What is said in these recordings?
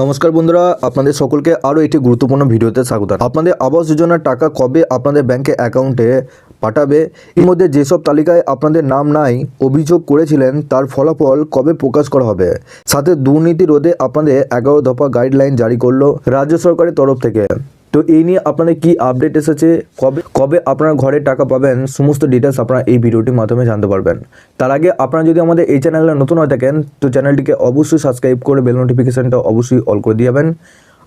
নমস্কার বন্ধুরা, আপনাদের সকলকে আরও একটি গুরুত্বপূর্ণ ভিডিওতে স্বাগত আপনাদের আবাস যোজনার টাকা কবে আপনাদের ব্যাংকে অ্যাকাউন্টে পাঠাবে? এর মধ্যে যেসব তালিকায় আপনাদের নাম নাই, অভিযোগ করেছিলেন, তার ফলাফল কবে প্রকাশ করা হবে? সাথে দুর্নীতি রোধে আপনাদের এগারো দফা গাইডলাইন জারি করল রাজ্য সরকারের তরফ থেকে। তো এই নিয়ে আপনারা কি আপডেট এসেছে? কবে কবে আপনারা ঘরে টাকা পাবেন? সমস্ত ডিটেলস আপনারা এই ভিডিওটির মাধ্যমে জানতে পারবেন। তার আগে আপনারা যদি আমাদের এই চ্যানেলে নতুন হয়ে থাকেন, তো চ্যানেলটিকে অবশ্যই সাবস্ক্রাইব করে বেল নোটিফিকেশানটা অবশ্যই অল করে দিয়ে যাবেন।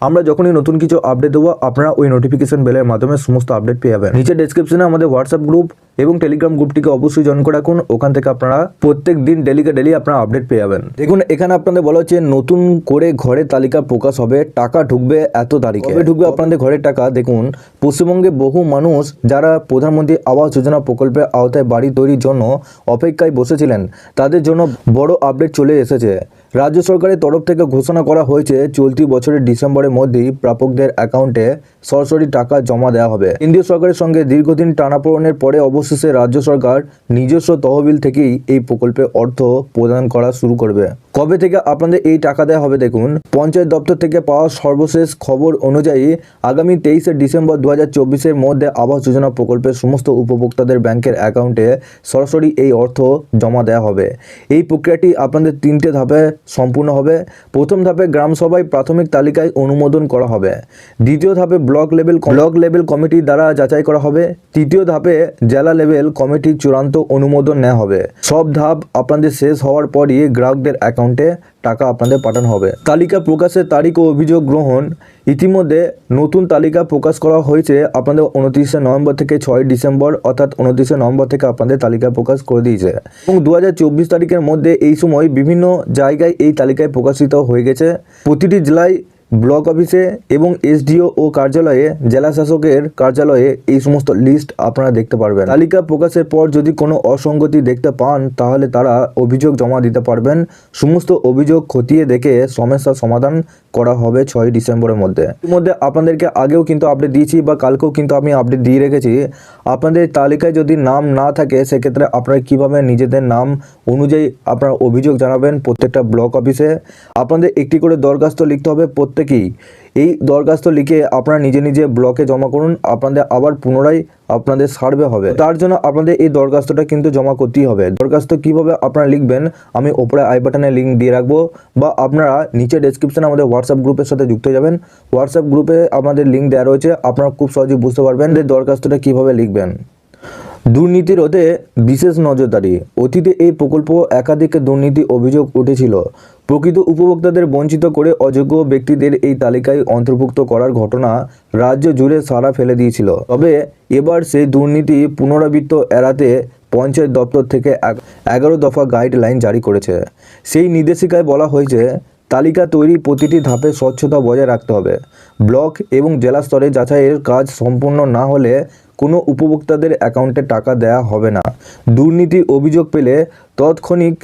আমরা যখনই নতুন কিছু আপডেট দেবো আপনারা ওই নোটিফিকেশন বেলের মাধ্যমে সমস্ত আপডেট পেয়ে যাবেন। নিচে ডেসক্রিপশনে আমাদের হোয়াটসঅ্যাপ গ্রুপ এবং টেলিগ্রাম গ্রুপটিকে অবশ্যই জয়েন করে রাখুন। ওখান থেকে আপনারা প্রত্যেক দিন ডেলিকে ডেলি আপনারা আপডেট পেয়ে যাবেন। দেখুন এখানে আপনাদের বলা হচ্ছে নতুন করে ঘরে তালিকা প্রকাশ হবে টাকা ঢুকবে এত তারিখে। কবে ঢুকবে আপনাদের ঘরের টাকা? দেখুন পশ্চিমবঙ্গে বহু মানুষ যারা প্রধানমন্ত্রী আবাস যোজনা প্রকল্পের আওতায় বাড়ি তৈরির জন্য অপেক্ষায় বসেছিলেন তাদের জন্য বড় আপডেট চলে এসেছে। রাজ্য সরকারের তরফ থেকে ঘোষণা করা হয়েছে, চলতি বছরের ডিসেম্বরের মধ্যেই প্রাপকদের অ্যাকাউন্টে সরাসরি টাকা জমা দেওয়া হবে। কেন্দ্রীয় সরকারের সঙ্গে দীর্ঘদিন টানাপোড়েনের পরে অবশেষে রাজ্য সরকার নিজস্ব তহবিল থেকেই এই প্রকল্পে অর্থ প্রদান করা শুরু করবে। কবে থেকে আপনাদের এই টাকা দেওয়া হবে দেখুন। পঞ্চায়েত দপ্তর থেকে পাওয়া সর্বশেষ খবর অনুযায়ী আগামী তেইশে ডিসেম্বর দু হাজার চব্বিশের মধ্যে আবাস যোজনা প্রকল্পের সমস্ত উপভোক্তাদের ব্যাংকের অ্যাকাউন্টে সরাসরি এই অর্থ জমা দেওয়া হবে। এই প্রক্রিয়াটি আপনাদের তিনটে ধাপে সম্পূর্ণ হবে। প্রথম ধাপে গ্রাম সভায় প্রাথমিক তালিকায় অনুমোদন করা হবে। দ্বিতীয় ধাপে block level block level committee দ্বারা যাচাই করা হবে। তৃতীয় ধাপে জেলা লেভেল কমিটির চূড়ান্ত অনুমোদন নেওয়া হবে। সব ধাপ আপনাদের শেষ হওয়ার পরই গ্রাহকদের অ্যাকাউন্টে টাকা আপনাদের পাঠানো হবে। তালিকা প্রকাশের তারিখ ও অভিযোগ গ্রহণ। ইতিমধ্যে নতুন তালিকা প্রকাশ করা হয়েছে। আপনাদের উনত্রিশে নভেম্বর থেকে ছয় ডিসেম্বর, অর্থাৎ উনত্রিশে নভেম্বর থেকে আপনাদের তালিকা প্রকাশ করে দিয়েছে। এবং দু হাজার চব্বিশ তারিখের মধ্যে এই সময় বিভিন্ন জায়গায় এই তালিকায় প্রকাশিত হয়ে গেছে। প্রতিটি জেলায় ব্লক অফিসে এবং এসডিও ও কার্যালয়ে জেলা শাসকের কার্যালয়ে এই সমস্ত লিস্ট আপনারা দেখতে পারবেন। তালিকা প্রকাশের পর যদি কোনো অসঙ্গতি দেখতে পান, তাহলে তারা অভিযোগ জমা দিতে পারবেন। সমস্ত অভিযোগ খতিয়ে দেখে সমস্যার সমাধান করা হবে ছয় ডিসেম্বরের মধ্যে। ইতিমধ্যে আপনাদেরকে আগেও কিন্তু আপডেট দিয়েছি বা কালকেও কিন্তু আমি আপডেট দিয়ে রেখেছি। আপনাদের তালিকায় যদি নাম না থাকে, সেক্ষেত্রে আপনারা কীভাবে নিজেদের নাম অনুযায়ী আপনারা অভিযোগ জানাবেন প্রত্যেকটা ব্লক অফিসে? আপনাদের একটি করে দরখাস্ত লিখতে হবে প্রত্যেকেই এই দরখাস্ত লিখে আপনারা নিজে নিজে ব্লকে জমা করুন, আপনাদের আবার পুনরায় আপনাদের সার্ভে হবে। তার জন্য আপনাদের এই দরখাস্তটা কিন্তু জমা করতেই হবে। দরখাস্ত কীভাবে আপনারা লিখবেন, আমি ওপরে আই বাটনে লিঙ্ক দিয়ে রাখব বা আপনারা নিচে ডেসক্রিপশনে আমাদের হোয়াটসঅ্যাপ গ্রুপের সাথে যুক্ত যাবেন। হোয়াটসঅ্যাপ গ্রুপে আমাদের লিঙ্ক দেওয়া রয়েছে, আপনারা খুব সহজেই বুঝতে পারবেন যে দরখাস্তটা কীভাবে লিখবেন। দুর্নীতি রোধে বিশেষ নজরদারি। অতীতে এই প্রকল্প একাধিক দুর্নীতি অভিযোগ উঠেছিল। প্রকৃত উপভোক্তাদের বঞ্চিত করে অযোগ্য ব্যক্তিদের এই তালিকায় অন্তর্ভুক্ত করার ঘটনা রাজ্য জুড়ে সাড়া ফেলে দিয়েছিল। তবে এবার সেই দুর্নীতি পুনরাবৃত্ত এড়াতে পঞ্চায়েত দপ্তর থেকে এগারো দফা গাইডলাইন জারি করেছে। সেই নির্দেশিকায় বলা হয়েছে তালিকা তৈরি প্রতিটি ধাপে স্বচ্ছতা বজায় রাখতে হবে। ব্লক এবং জেলা স্তরে যাচাইয়ের কাজ সম্পূর্ণ না হলে কোনো উপভোক্তাদের অ্যাকাউন্টে টাকা দেওয়া হবে না। দুর্নীতির অভিযোগ পেলে তৎক্ষণিক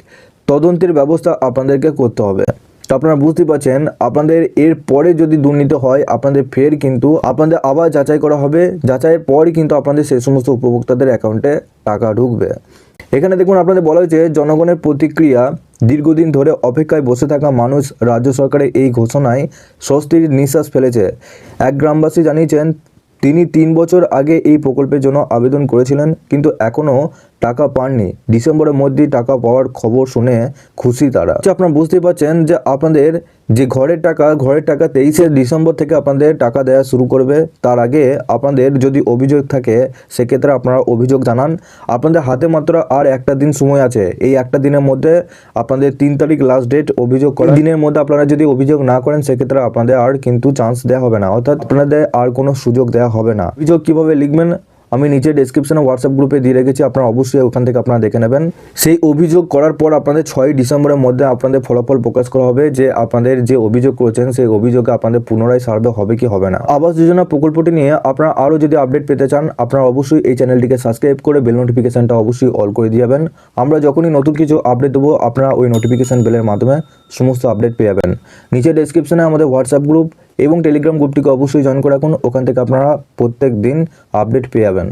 তদন্তের ব্যবস্থা আপনাদেরকে করতে হবে। তো আপনারা বুঝতে পারছেন, আপনাদের এর পরে যদি দুর্নীতি হয়, আপনাদের ফের কিন্তু আপনাদের আবার যাচাই করা হবে। যাচাইয়ের পরই কিন্তু আপনাদের সেই সমস্ত উপভোক্তাদের অ্যাকাউন্টে টাকা ঢুকবে। এখানে দেখুন আপনাদের বলা হয়েছে জনগণের প্রতিক্রিয়া দীর্ঘদিন ধরে অপেক্ষায় বসে থাকা মানুষ রাজ্য সরকারের এই ঘোষণায় স্বস্তির নিঃশ্বাস ফেলেছে। এক গ্রামবাসী জানিয়েছেন তিনি তিন বছর আগে এই প্রকল্পের জন্য আবেদন করেছিলেন কিন্তু এখনও টাকা পাননি। ডিসেম্বরের মধ্যেই টাকা পাওয়ার খবর শুনে খুশি তারা। আচ্ছা, আপনারা বুঝতে পারছেন যে আপনাদের যে ঘরের টাকা ঘরের টাকা তেইশে ডিসেম্বর থেকে আপনাদের টাকা দেওয়া শুরু করবে, তার আগে আপনাদের যদি অভিযোগ থাকে, সেক্ষেত্রে আপনারা অভিযোগ জানান। আপনাদের হাতে মাত্র আর একটা দিন সময় আছে। এই একটা দিনের মধ্যে আপনাদের তিন তারিখ লাস্ট ডেট অভিযোগ করার দিনের মধ্যে আপনারা যদি অভিযোগ না করেন, সেক্ষেত্রে আপনাদের আর কিন্তু চান্স দেওয়া হবে না। অর্থাৎ আপনাদের আর কোনো সুযোগ দেওয়া হবে না। অভিযোগ কীভাবে লিখবেন? আমি নিচে ডেসক্রিপশনে হোয়াটসঅ্যাপ গ্রুপে দিয়ে রেখেছি, আপনারা অবশ্যই ওখান থেকে আপনারা দেখে নেবেন। সেই অভিযোগ করার পর আপনাদের ছয় ডিসেম্বরের মধ্যে আপনাদের ফলাফল প্রকাশ করা হবে যে আপনাদের যে অভিযোগ করেছেন, সেই অভিযোগে আপনাদের পুনরায় সার্ভে হবে কি হবে না। আবাস যোজনা প্রকল্পটি নিয়ে আপনারা আরও যদি আপডেট পেতে চান, আপনারা অবশ্যই এই চ্যানেলটিকে সাবস্ক্রাইব করে বেল নোটিফিকেশনটা অবশ্যই অল করে দিয়ে যাবেন। আমরা যখনই নতুন কিছু আপডেট দেবো, আপনারা ওই নোটিফিকেশন বেলের মাধ্যমে সমস্ত আপডেট পেয়ে যাবেন। নিচে ডেসক্রিপশনে আমাদের হোয়াটসঅ্যাপ গ্রুপ এবং টেলিগ্রাম গ্রুপটিকে অবশ্যই জয়েন করে রাখুন। ওখান থেকে আপনারা প্রত্যেক দিন আপডেট পেয়ে যাবেন।